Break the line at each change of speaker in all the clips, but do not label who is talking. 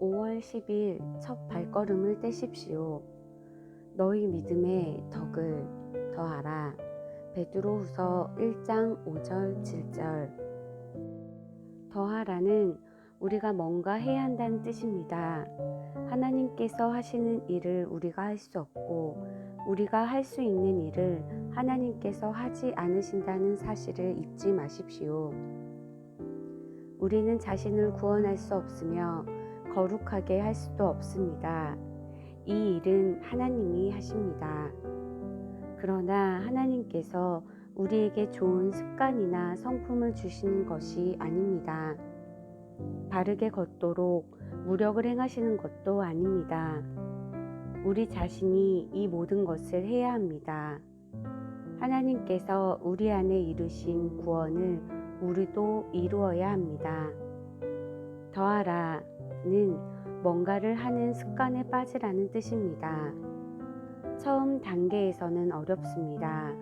5월 10일 첫 발걸음을 떼십시오. 너희 믿음의 덕을 더하라. 베드로후서 1장 5절 7절 더하라는 우리가 뭔가 해야 한다는 뜻입니다. 하나님께서 하시는 일을 우리가 할 수 없고 우리가 할 수 있는 일을 하나님께서 하지 않으신다는 사실을 잊지 마십시오. 우리는 자신을 구원할 수 없으며 거룩하게 할 수도 없습니다. 이 일은 하나님이 하십니다. 그러나 하나님께서 우리에게 좋은 습관이나 성품을 주시는 것이 아닙니다. 바르게 걷도록 무력을 행하시는 것도 아닙니다. 우리 자신이 이 모든 것을 해야 합니다. 하나님께서 우리 안에 이루신 구원을 우리도 이루어야 합니다. 더하라 는 뭔가를 하는 습관에 빠지라는 뜻입니다. 처음 단계에서는 어렵습니다.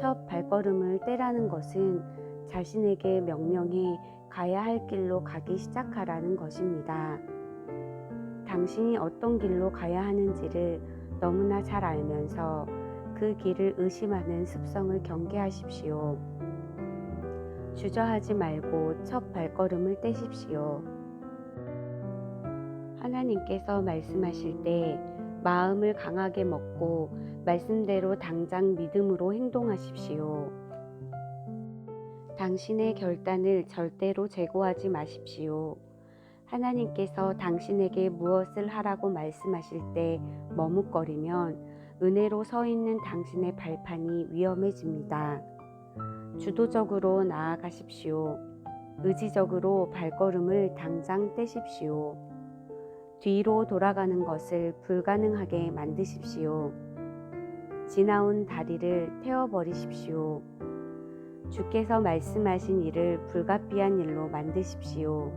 첫 발걸음을 떼라는 것은 자신에게 명령해 가야 할 길로 가기 시작하라는 것입니다. 당신이 어떤 길로 가야 하는지를 너무나 잘 알면서 그 길을 의심하는 습성을 경계하십시오. 주저하지 말고 첫 발걸음을 떼십시오. 하나님께서 말씀하실 때 마음을 강하게 먹고 말씀대로 당장 믿음으로 행동하십시오. 당신의 결단을 절대로 재고하지 마십시오. 하나님께서 당신에게 무엇을 하라고 말씀하실 때 머뭇거리면 은혜로 서 있는 당신의 발판이 위험해집니다. 주도적으로 나아가십시오. 의지적으로 발걸음을 당장 떼십시오. 뒤로 돌아가는 것을 불가능하게 만드십시오. 지나온 다리를 태워버리십시오. 주께서 말씀하신 일을 불가피한 일로 만드십시오.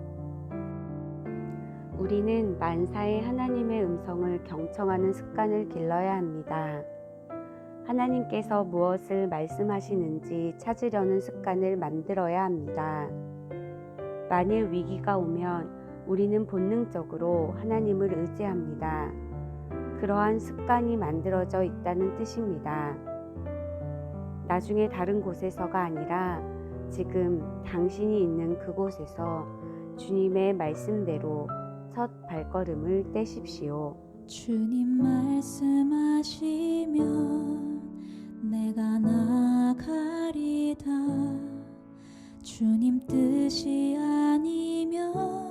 우리는 만사의 하나님의 음성을 경청하는 습관을 길러야 합니다. 하나님께서 무엇을 말씀하시는지 찾으려는 습관을 만들어야 합니다. 만일 위기가 오면 우리는 본능적으로 하나님을 의지합니다. 그러한 습관이 만들어져 있다는 뜻입니다. 나중에 다른 곳에서가 아니라 지금 당신이 있는 그곳에서 주님의 말씀대로 첫 발걸음을 떼십시오.
주님 말씀하시면 내가 나가리다 주님 뜻이 아니면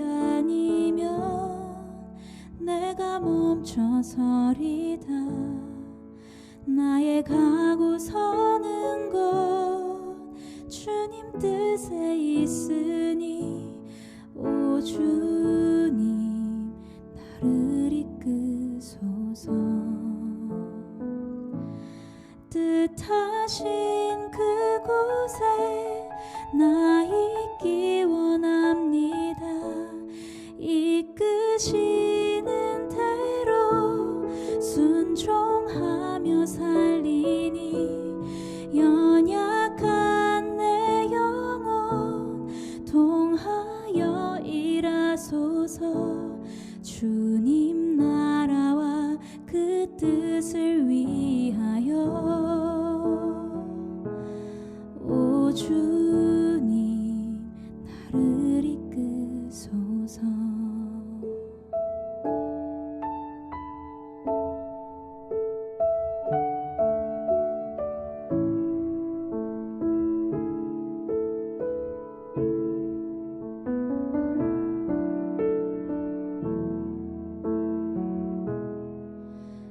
내가 멈춰서리다. 나의 가고 서는 것 주님 뜻에 있으니 오 주님 나를 이끄소서. 뜻하신 그곳에 나 있기 원합니다. 이끄시 주님 나라와 그 뜻을 위하여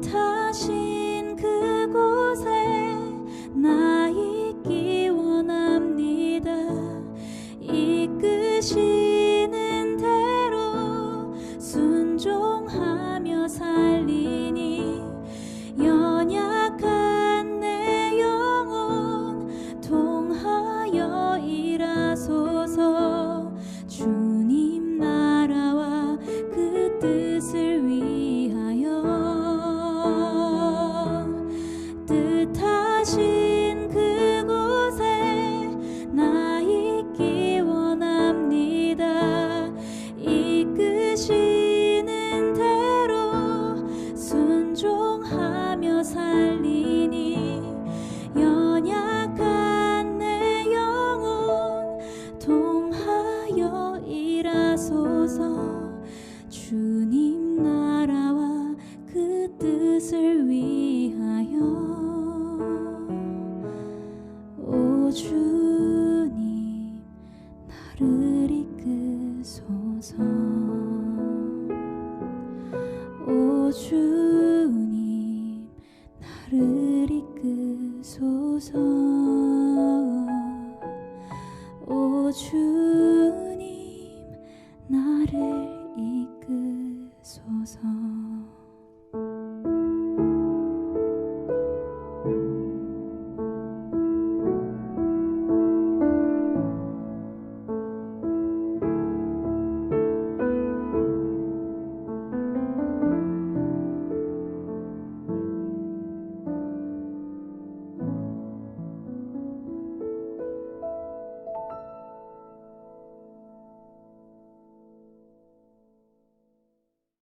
뜻하신 그곳에 나 있기 원합니다. 이끄시는 대로 순종하며 살리니 연약한 내 영혼 통하여 일하소서 나를 이끄소서 오 주님 나를 이끄소서